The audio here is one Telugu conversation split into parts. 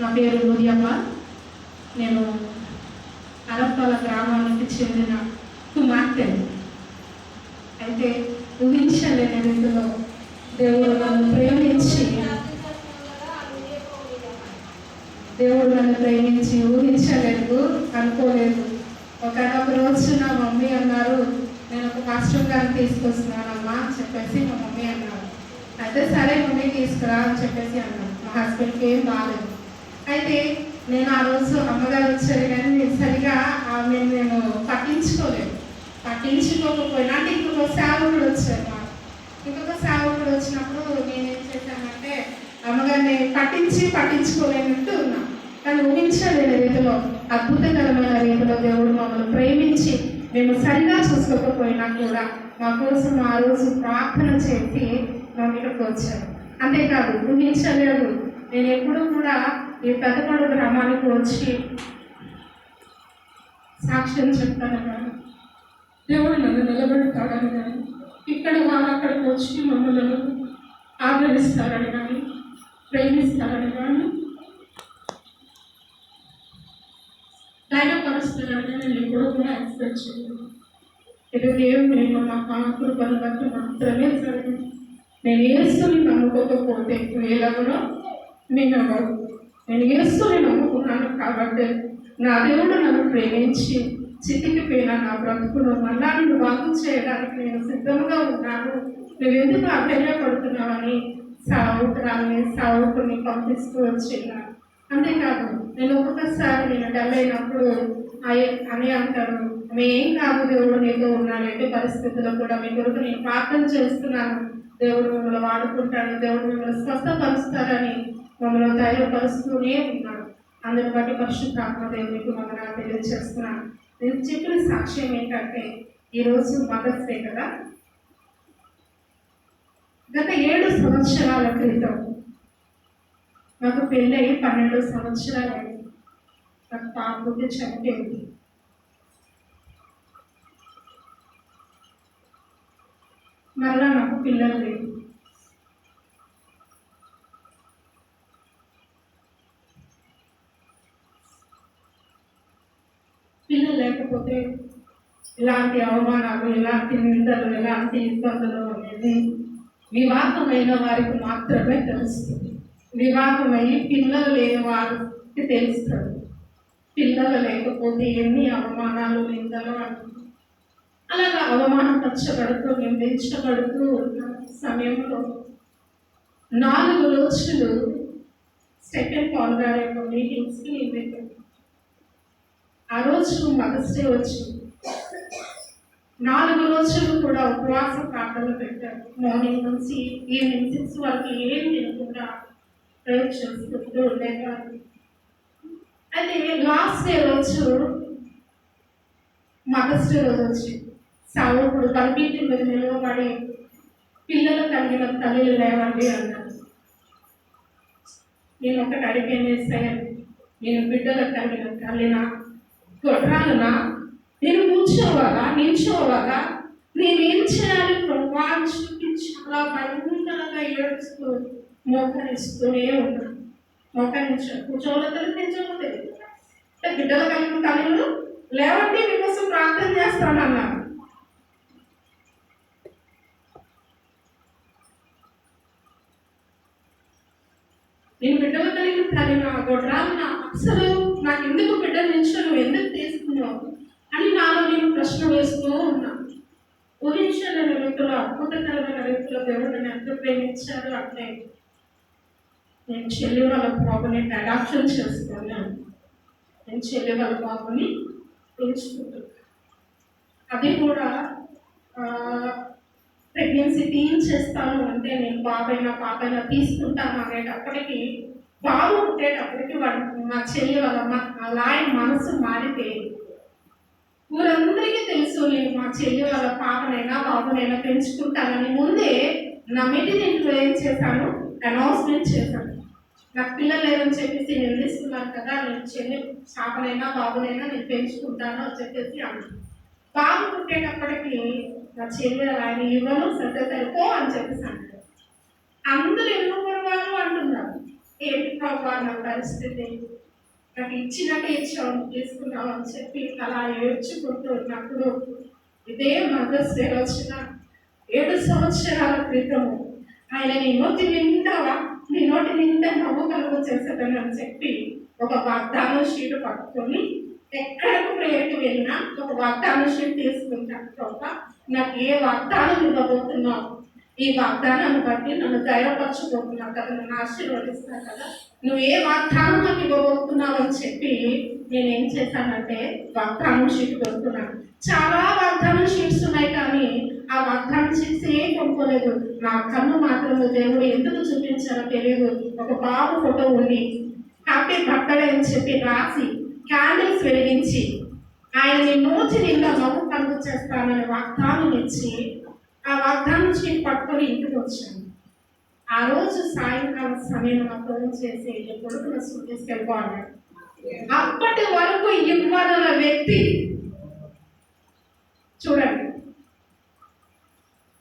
నా పేరు లూదియమ్మ నేను అరప్పల గ్రామానికి చెందిన కుమార్తె అయితే ఊహించలేని రీతిలో దేవుడు నన్ను ప్రేమించి దేవుడు నన్ను ప్రేమించి ఊహించలేదు అనుకోలేదు. ఒకనొక రోజు నా మమ్మీ అన్నారు నేను ఒక కాస్ట్యూమ్ గారిని తీసుకొస్తున్నానమ్మా అని చెప్పేసి మా మమ్మీ అన్నారు. అయితే సరే మమ్మీ తీసుకురా అని చెప్పేసి అన్నాను మా హస్బెండ్కి ఏం బాగాలేదు అయితే నేను ఆ రోజు అమ్మగారు వచ్చారు కానీ నేను సరిగా ఆమె నేను పట్టించుకోలేదు. పట్టించుకోకపోయినా అంటే ఇంకొక సేవకుడు వచ్చారు మా ఇంకొక సేవకుడు వచ్చినప్పుడు నేనేం చేశానంటే అమ్మగారిని పట్టించి పట్టించుకోలేనట్టు ఉన్నా. కానీ ఊహించలేని రీతిలో అద్భుతకరమైన రీతిలో దేవుడు మమ్మల్ని ప్రేమించి మేము సరిగా చూసుకోకపోయినా కూడా మా కోసం ఆ రోజు ప్రార్థన చేసి మేము ఇక్కడికి వచ్చాము అంతేకాదు ఊహించలేదు. నేను ఎప్పుడూ కూడా ఈ పెద్దపాడు గ్రామానికి వచ్చి సాక్ష్యం చెప్తాను కానీ దేవుడు నన్ను నిలబెడతాడని కానీ ఇక్కడ వాళ్ళు అక్కడికి వచ్చి మమ్మల్ని ఆదరిస్తారని కానీ ప్రేమిస్తారని కానీ ధైర్యపరుస్తారని నేను ఎప్పుడూ కూడా ఎక్స్పెక్ట్ చేయను. ఇది దేవుడు నేను మా కాకులు పని బట్టి మాత్రమే జరిగింది. నేను ఏసుని నమ్ముకోకపోతే వేలవరో నేను నేను ఏసుని నమ్ముకున్నాను కాబట్టి నా దేవుడు నన్ను ప్రేమించి చితికిపోయిన నా బ్రతుకును మళ్ళా నువ్వు బాగు చేయడానికి నేను సిద్ధంగా ఉన్నాను. నువ్వు ఎందుకు అధైర్యపడుతున్నావని సావుకురాన్ని సావుకుని పంపిస్తూ వచ్చిన్నాను అంతేకాదు నేను ఒక్కొక్కసారి నేను డల్ అయినప్పుడు అని అంటారు మేం కాదు దేవుడు నీతో ఉన్నాను ఎట్టి పరిస్థితుల్లో కూడా మీ కొరకు నేను ప్రార్థన చేస్తున్నాను. దేవుడు మిమ్మల్ని వాడుకుంటాడు దేవుడు మిమ్మల్ని స్వస్థపరుస్తారని మమ్మల్ని ధైర్యపరుస్తూనే ఉన్నాడు అందుని బట్టి పరిశుద్ధాత్మ దేవునికి మమ్మల్ని తెలియజేస్తున్నాను. నేను చెప్పిన సాక్ష్యం ఏంటంటే ఈరోజు మదర్స్ డే కదా? గత ఏడు సంవత్సరాల క్రితం నాకు పెళ్ళయి పన్నెండు సంవత్సరాలు అయింది. నాకు పాపకి చనిపోయింది. మరలా నాకు పిల్లలు లేదు పిల్లలు లేకపోతే ఇలాంటి అవమానాలు ఇలాంటి నిందలు ఇలాంటి ఇబ్బందులు అనేది వివాహమైన వారికి మాత్రమే తెలుస్తుంది. వివాహమై పిల్లలు లేని వారికి తెలుస్తుంది. పిల్లలు లేకపోతే ఎన్ని అవమానాలు నిందలు అంటుంది అలాగా అవమానపరచబడుతూ నిందించబడుతూ ఉన్న సమయంలో నాలుగు రోజులు సెకండ్ పాల్ యొక్క మీటింగ్స్కి నేను ఆ రోజు మదర్స్ డే వచ్చింది. నాలుగు రోజులు కూడా ఉపవాస ప్రార్థనలు పెట్టారు మార్నింగ్ నుంచి ఈవినింగ్ సిక్స్ వరకు ఏం తినకుండా ప్రయోజనం చేసుకుంటూ ఉండేవారు. అయితే లాస్ట్ డే రోజు మదర్స్ డే రోజు వచ్చి సావుకుడు కల్పీటి మీద నిలవబడి పిల్లలు కలిగిన తల్లి లేవండి అన్నారు నేను ఒకటి అడిగాను నేను బిడ్డలకు కలిగిన తల్లినా గొడ్రాలునా నేను కూర్చోవాలా? నిల్చోవాలా? నేనేం చేయాలి? ప్రభా అని చూపించి అలా భయంకరంగా ఏడుస్తూ మోకరిస్తూనే ఉన్నాను. మోకరించాను కూర్చోవలేదు నిల్చోవలేదు అంటే కలిగిన తల్లులు లేవండి మీకోసం ప్రార్థన చేస్తానన్నాను నేను బిడ్డలు కలిగిన తల్లి నా గొడ్రాలు నా అసలు నాకు ఎందుకు బిడ్డ నిల్చోను ఎందుకు తీసుకున్నావు? అని నాలో నేను ప్రశ్న వేస్తూ ఉన్నా. ఊహించలేని రీతిలో అద్భుతకరమైన రీతిలో దేవుడు నన్ను ఎంత ప్రేమించాడు అంటే నేను చెల్లి వాళ్ళ బాబుని అడాప్షన్ చేసుకున్నాను. నేను చెల్లి వాళ్ళ బాబుని పెంచుకుంటున్నాను అది కూడా ప్రెగ్నెన్సీ తీయించేస్తాను అంటే నేను బాబైనా పాపైనా తీసుకుంటాను అనేటప్పటికి బాబు వాడు మా చెల్లి వాళ్ళ మా లాయ మనసు మారితే ఊరందరికీ తెలుసు నేను మా చెల్లి వాళ్ళ పాపనైనా బాబునైనా పెంచుకుంటానని ముందే నా మీటింగ్ ఇంట్లో ఏం చేశాను? అనౌన్స్మెంట్ చేశాను. నాకు పిల్లలు లేదని చెప్పేసి నేను తీసుకున్నాను కదా నేను చెల్లి పాపనైనా బాబునైనా నేను పెంచుకుంటాను అని చెప్పేసి అన్నాను. బాబు పుట్టేటప్పటికి నా చెల్లి ఆయన ఇవ్వను సత్యత అని చెప్పేసి అంటారు అందరూ ఎందుకు వాళ్ళు అంటున్నారు. ఏంటి ప్రభావ నా పరిస్థితి? నాకు ఇచ్చినట్టే ఇచ్చావు తీసుకున్నావు అని చెప్పి అలా ఏడ్చుకుంటూ ఉన్నప్పుడు ఇదే మదర్స్ డే వచ్చిన ఏడు సంవత్సరాల క్రితము ఆయన నీ నోటి నిండా నీ నోటి నిండా నవ్వు కలుగు చేసేదని అని చెప్పి ఒక వాగ్దానం షీట్ పట్టుకొని ఎక్కడికి ప్రేయర్కి వెళ్ళినా ఒక వాగ్దానం షీట్ తీసుకుంటాను ప్రభా నాకు ఏ వాగ్దానం ఇవ్వబోతున్నావు? ఈ వాగ్దానాన్ని బట్టి నన్ను ధైర్యపరచబోతున్నావు కదా నన్ను ఆశీర్వదిస్తావు కదా. నువ్వు ఏ వాగ్దానం నాకు ఇవ్వబోతున్నావు అని చెప్పి నేనేం చేశానంటే వాగ్దానం షీట్ కొనుక్కున్నాను చాలా వాగ్దానం షీట్స్ ఉన్నాయి కానీ ఆ వాగ్దానం షీట్స్ ఏం కొనుక్కోలేదు. నా కన్ను మాత్రము దేవుడు ఎందుకు చూపించారో తెలియదు. ఒక బాబు ఫోటో ఉంది. హ్యాపీ బర్త్డే అని చెప్పి రాసి క్యాండిల్స్ వెలిగించి ఆయన నీ నోటి నిండా నవ్వు కలుగు చేస్తానని వాగ్దానం ఇచ్చి ఆ వాగ్దానం షీట్ పట్టుకొని ఇంటికి వచ్చాను. ఆ రోజు సాయంకాలం సమయం నా ఫోన్ చేసి నీ కొడుకును అప్పటి వరకు ఇవ్వగల వ్యక్తి చూడండి.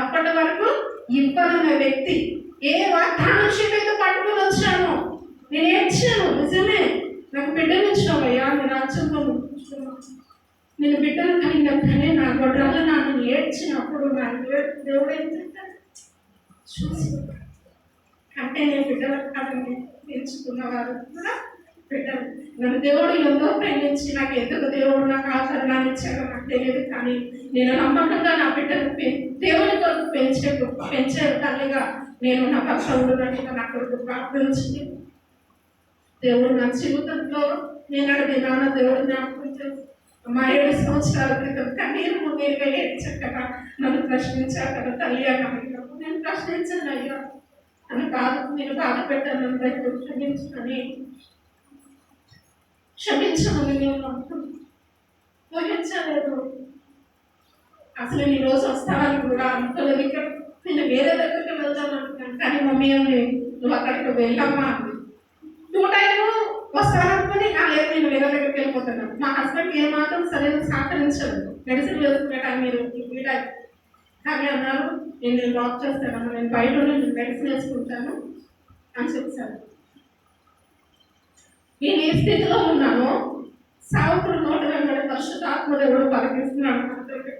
అప్పటి వరకు ఇవ్వగల వ్యక్తి ఏ వాగ్దానం షీట్ అయితే పట్టుకొని వచ్చాను? నేను ఏడ్చాను. నిజమే. నాకు బిడ్డలు ఇచ్చావయ్యా. నీ రాజ్యంలో నేను బిడ్డలు కలిగినప్పుడే నా గొడ్రాలు నాకు ఏడ్చినప్పుడు నా దేవుడు ఏం చేశాడు చూసి అంటే నేను బిడ్డల కాదని ఎంచుకున్నవారు కూడా బిడ్డలు. నన్ను దేవుడు ఎంతో ప్రేమించి నాకు ఎందుకు దేవుడు నాకు ఆచరణాన్ని ఇచ్చాడో నాకు తెలియదు కానీ నేను నమ్మకంగా నా బిడ్డలు దేవుని కొరకు పెంచే పెంచే తల్లిగా నేను నా పక్షంలో నా కొరకు ప్రార్థించింది. దేవుడు నా జీవితంలో నేను అడిగిన దేవుడు జ్ఞాపకం చేస్తాను మా ఏడు సంవత్సరాల క్రితం కన్నీరు మున్నీరుగా ఏడు చక్కగా నన్ను ప్రశ్నించాక తల్లి అన్నప్పుడు నేను ప్రశ్నించాను అయ్యా. నన్ను బాధ నేను బాధ పెట్టాను అందరికీ క్షమించమని. క్షమించమని నేను ఊహించలేదు. అసలు నేను ఈ రోజు వస్తానని కూడా అనుకోలేదు. ఇక్కడ నేను వేరే దగ్గరికి వెళ్దాం అనుకున్నాను కానీ మమ్మీ అని నువ్వు అక్కడికి వెళ్ళమ్మా అంది టూ వస్తాననుకుని నా లేదు నేను వేరే దగ్గరికి వెళ్ళిపోతున్నాను. మా హస్బెండ్ ఏ మాత్రం సరైన సహకరించలేదు. మెడిసిన్ వేసుకునే టైం మీరు ఈ టైం కానీ అన్నారు నేను నేను డ్రాప్ చేస్తాను నేను బయట నేను మెడిసిన్ వేసుకుంటాను అని చెప్పాను నేను ఏ స్థితిలో ఉన్నానో సావుకుడు నోటి వెంబడి పరిశుద్ధాత్మదేవుడు పలికిస్తున్నాడు. అతనికి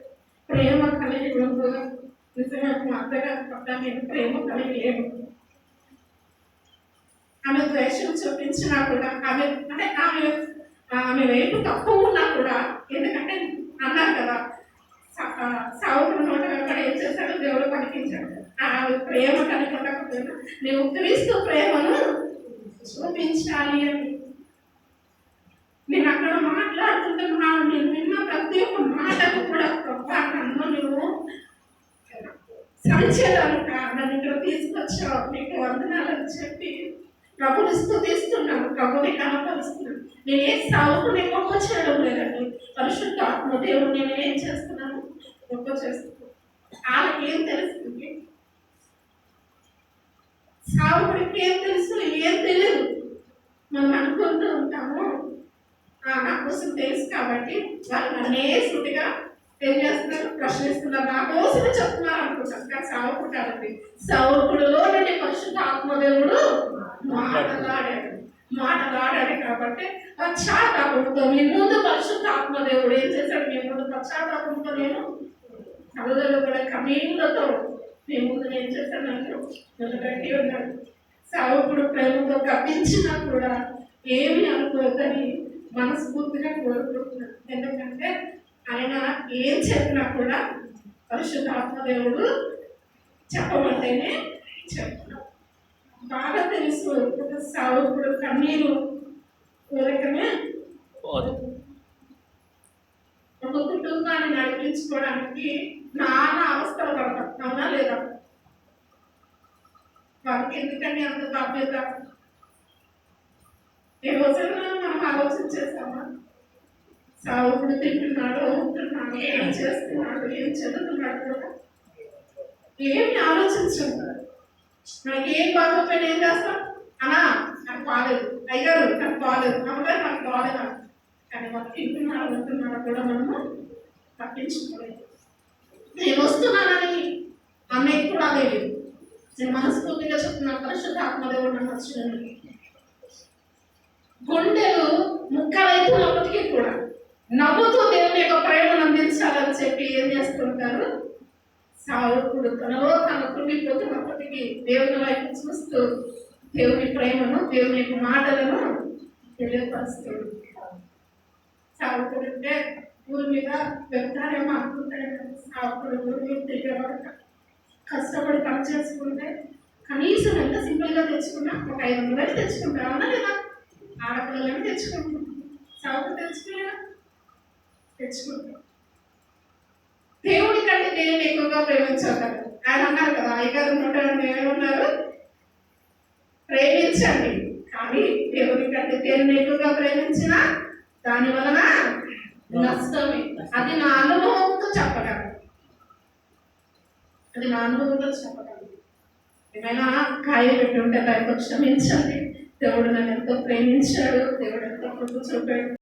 ప్రేమ కలిగి ఉండదు నిజంగా మా అత్తగారి పట్ల నేను ప్రేమ కలిగి లేదు ఆమె ద్వేషం చూపించినా కూడా ఆమె అంటే ఆమె ఆమె వైపు తప్పు ఉన్నా కూడా ఎందుకంటే అన్నారు కదా సావుకుడు నోట వెంబడి ఏం చేశాడు? దేవుడు పలికించాడు. ఆ ప్రేమ కలిగి నువ్వు క్రీస్తు ప్రేమను చూపించాలి అని. నేను అక్కడ మాట్లాడుతుంటున్నా నేను విన్న ప్రతి ఒక్క మాటకు కూడా ప్రభా నన్ను నువ్వు సంచలనక నన్ను ఇక్కడ తీసుకొచ్చావు నీకు వందనాలని చెప్పి ప్రభుని స్థుతిస్తున్నాను ప్రభుని కనపరుస్తున్నాను నేను ఏ సాగుకుని గొప్ప చేయడం లేదండి. పరిశుద్ధ ఆత్మ దేవుడు నేను ఏం చేస్తున్నాను? గొప్ప చేస్తున్నాను వాళ్ళకి ఏం తెలుస్తుంది? సాగుడికి ఏం తెలుసు? ఏం తెలియదు. మనం అనుకుంటూ ఉంటాము. నా కోసం తెలుసు కాబట్టి వాళ్ళు నన్నే సుటిగా ఏం చేస్తున్నారు? ప్రశ్నిస్తున్నారు. నా కోసం చెప్తున్నారు అనుకుంటారు కానీ సావుకుంటారండి సావుకుడులో నుండి పరిశుద్ధ ఆత్మదేవుడు మాటలాడాడు. మాటలాడాడు కాబట్టి పశ్చాత్తాపంతో మీ ముందు పరిశుద్ధ ఆత్మదేవుడు ఏం చేశాడు? మీ ముందు పశ్చాత్తాపంతో నేను కలదలు కూడా కమీలతో మీ ముందు ఏం చేశానంటే నిలబెట్టి ఉన్నాడు సావకుడు ప్రేమతో కప్పించినా కూడా ఏమి అనుకోదని మనస్ఫూర్తిగా కోరుకుంటున్నాను. ఎందుకంటే ఆయన ఏం చెప్పినా కూడా పరిశుద్ధాత్మ దేవుడు చెప్పమంటేనే చెప్తున్నాడు బాగా తెలుసు సాగు తన్నీరు కన్నీరు కోరికనే ఒక కుటుంబాన్ని నడిపించుకోవడానికి నానా అవస్థలు పడతాం అవునా లేదా? వారికి ఎందుకండి అంత బాధ్యత? ఏ రోజైనా మనం ఆలోచించేస్తామా? సాగుడు తింటున్నాడు అవుతున్నాడు ఏం చేస్తున్నాడు ఏం చదువుతున్నాడు కూడా ఏమి ఆలోచించండి నాకు ఏం బాగోపోయినా ఏం చేస్తాం? అనా నాకు బాగాలేదు అయ్యారు నాకు బాగాలేదు అమ్మగారు నాకు బాగాలేదు కానీ వాళ్ళు తింటున్నారు ఉంటున్నారు కూడా మనము పట్టించుకోలేదు నేను వస్తున్నానని అన్నయ్య కూడా లేదు. నేను మనస్ఫూర్తిగా చెప్తున్నా పరిశుద్ధ ఆత్మదేవుడు నన్ను వచ్చిన గుండెలు ముక్కలైతే ఉన్నప్పటికీ కూడా నవ్వుతూ దేవుని యొక్క ప్రేమను అందించాలని చెప్పి ఏం చేస్తుంటారు? సావుకుడు తనలో తను కుండిపోతున్నప్పటికీ దేవుని వైపు చూస్తూ దేవుని ప్రేమను దేవుని యొక్క మాటలను తెలియపరుస్తాడు. సావుకుడు అంటే ఊరి మీద వెళ్తారేమో అనుకుంటాడు కానీ సావుకుడు ఊరి మీద తిరిగేవాడు కష్టపడి పని చేసుకుంటే కనీసం ఎంత సింపుల్గా తెచ్చుకున్నా ఒక ఐదు వందలు తెచ్చుకుంటా అవునా లేదా? ఆడపిల్లలను తెచ్చుకుంటాం సావుకు తెచ్చుకోలేదా తెచ్చుకుంటాం. దేవుడి కంటే దేవుని ఎక్కువగా ప్రేమించాలి ఆయన అన్నారు కదా అయ్యగారు నూట ఏమన్నారు ప్రేమించండి. కానీ దేవుడి కంటే దేవుని ఎక్కువగా ప్రేమించిన దాని వలన నష్టమే. అది నా అనుభవంతో చెప్పగలను. అది నా అనుభవంతో చెప్పగలను. ఏమైనా కాయ పెట్టి ఉంటే దానితో క్షమించండి. దేవుడు నన్ను ఎంతో ప్రేమించాడు. దేవుడు ఎంతో కృప చూపాడు.